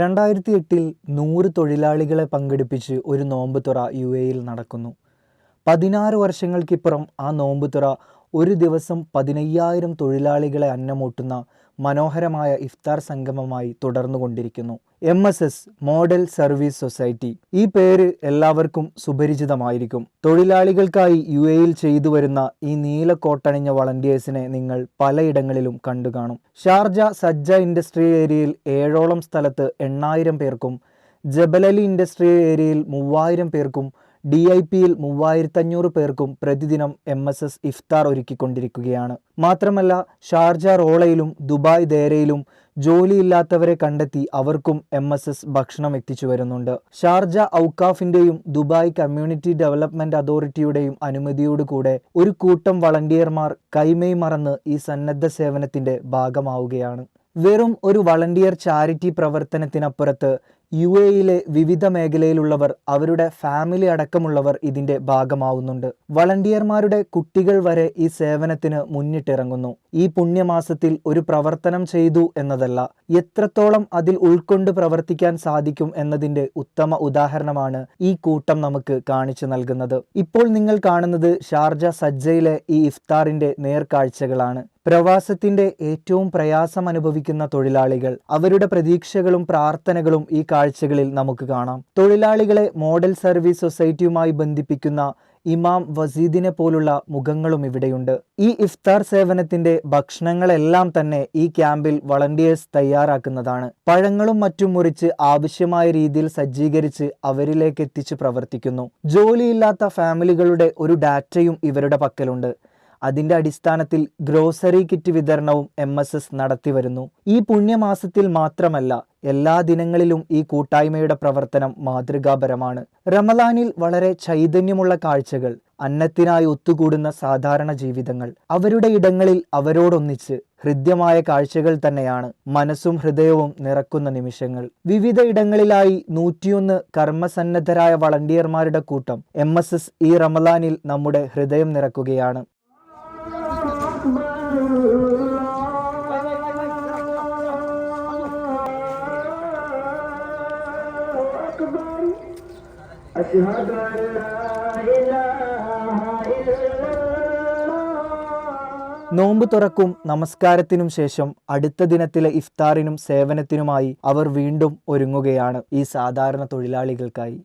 രണ്ടായിരത്തി എട്ടിൽ നൂറ് തൊഴിലാളികളെ പങ്കെടുപ്പിച്ച് ഒരു നോമ്പ് തുറ യു എയിൽ നടക്കുന്നു. പതിനാറ് വർഷങ്ങൾക്കിപ്പുറം ആ നോമ്പ് തുറ ഒരു ദിവസം പതിനയ്യായിരം തൊഴിലാളികളെ അന്നമൂട്ടുന്ന മനോഹരമായ ഇഫ്താർ സംഗമമായി തുടർന്നുകൊണ്ടിരിക്കുന്നു M S S model service society. ഈ പേര് എല്ലാവർക്കും സുപരിചിതമായിരിക്കും. തൊഴിലാളികൾക്കായി യു എയിൽ ചെയ്തു വരുന്ന ഈ നീല കോട്ടണിഞ്ഞ വളണ്ടിയേഴ്സിനെ നിങ്ങൾ പലയിടങ്ങളിലും കണ്ടു കാണും. ഷാർജ സജ്ജ ഇൻഡസ്ട്രിയൽ ഏരിയയിൽ ഏഴോളം സ്ഥലത്ത് എണ്ണായിരം പേർക്കും ജബലലി ഇൻഡസ്ട്രിയൽ ഏരിയയിൽ മൂവായിരം പേർക്കും ഡി ഐ പിയിൽ മൂവായിരത്തഞ്ഞൂറ് പേർക്കും പ്രതിദിനം എം എസ് എസ് ഇഫ്താർ ഒരുക്കിക്കൊണ്ടിരിക്കുകയാണ്. മാത്രമല്ല ഷാർജ റോളയിലും ദുബായ് ദേരയിലും ജോലിയില്ലാത്തവരെ കണ്ടെത്തി അവർക്കും എം എസ് എസ് ഭക്ഷണം എത്തിച്ചു വരുന്നുണ്ട്. ഷാർജ ഔക്കാഫിന്റെയും ദുബായ് കമ്മ്യൂണിറ്റി ഡെവലപ്മെന്റ് അതോറിറ്റിയുടെയും അനുമതിയോടുകൂടെ ഒരു കൂട്ടം വളണ്ടിയർമാർ കൈമൈ മറന്ന് ഈ സന്നദ്ധ സേവനത്തിന്റെ ഭാഗമാവുകയാണ്. വെറും ഒരു വളണ്ടിയർ ചാരിറ്റി പ്രവർത്തനത്തിനപ്പുറത്ത് യു എയിലെ വിവിധ മേഖലയിലുള്ളവർ അവരുടെ ഫാമിലി അടക്കമുള്ളവർ ഇതിന്റെ ഭാഗമാവുന്നുണ്ട്. വളണ്ടിയർമാരുടെ കുട്ടികൾ വരെ ഈ സേവനത്തിന് മുന്നിട്ടിറങ്ങുന്നു. ഈ പുണ്യമാസത്തിൽ ഒരു പ്രവർത്തനം ചെയ്തു എന്നതല്ല എത്രത്തോളം അതിൽ ഉൾക്കൊണ്ട് പ്രവർത്തിക്കാൻ സാധിക്കും എന്നതിന്റെ ഉത്തമ ഉദാഹരണമാണ് ഈ കൂട്ടം നമുക്ക് കാണിച്ചു നൽകുന്നത്. ഇപ്പോൾ നിങ്ങൾ കാണുന്നത് ഷാർജ സജ്ജയിലെ ഈ ഇഫ്താറിന്റെ നേർക്കാഴ്ചകളാണ്. പ്രവാസത്തിന്റെ ഏറ്റവും പ്രയാസം അനുഭവിക്കുന്ന തൊഴിലാളികൾ. അവരുടെ പ്രതീക്ഷകളും പ്രാർത്ഥനകളും ഈ കാഴ്ചകളിൽ നമുക്ക് കാണാം. തൊഴിലാളികളെ മോഡൽ സർവീസ് സൊസൈറ്റിയുമായി ബന്ധിപ്പിക്കുന്ന ഇമാം വസീദിനെ പോലുള്ള മുഖങ്ങളും ഇവിടെയുണ്ട്. ഈ ഇഫ്താർ സേവനത്തിന്റെ ഭക്ഷണങ്ങളെല്ലാം തന്നെ ഈ ക്യാമ്പിൽ വളണ്ടിയേഴ്സ് തയ്യാറാക്കുന്നതാണ്. പഴങ്ങളും മറ്റും മുറിച്ച് ആവശ്യമായ രീതിയിൽ സജ്ജീകരിച്ച് അവരിലേക്ക് എത്തിച്ച് പ്രവർത്തിക്കുന്നു. ജോലിയില്ലാത്ത ഫാമിലികളുടെ ഒരു ഡാറ്റയും ഇവരുടെ പക്കലുണ്ട്. അതിന്റെ അടിസ്ഥാനത്തിൽ ഗ്രോസറി കിറ്റ് വിതരണവും എം എസ് എസ് നടത്തിവരുന്നു. ഈ പുണ്യമാസത്തിൽ മാത്രമല്ല എല്ലാ ദിനങ്ങളിലും ഈ കൂട്ടായ്മയുടെ പ്രവർത്തനം മാതൃകാപരമാണ്. റമലാനിൽ വളരെ ചൈതന്യമുള്ള കാഴ്ചകൾ അന്നത്തിനായി ഒത്തുകൂടുന്ന സാധാരണ ജീവിതങ്ങൾ അവരുടെ ഇടങ്ങളിൽ അവരോടൊന്നിച്ച് ഹൃദ്യമായ കാഴ്ചകൾ തന്നെയാണ് മനസ്സും ഹൃദയവും നിറക്കുന്ന നിമിഷങ്ങൾ. വിവിധ ഇടങ്ങളിലായി നൂറ്റിയൊന്ന് കർമ്മസന്നദ്ധരായ വളണ്ടിയർമാരുടെ കൂട്ടം എം ഈ റമലാനിൽ നമ്മുടെ ഹൃദയം നിറക്കുകയാണ്. أشهد أن لا إله إلا الله നോമ്പ് തുറക്കും നമസ്കാരത്തിനും ശേഷം അടുത്ത ദിനത്തിലെ ഇഫ്താറിനും സേവനത്തിനുമായി അവർ വീണ്ടും ഒരുങ്ങുകയാണ് ഈ സാധാരണ തൊഴിലാളികൾക്കായി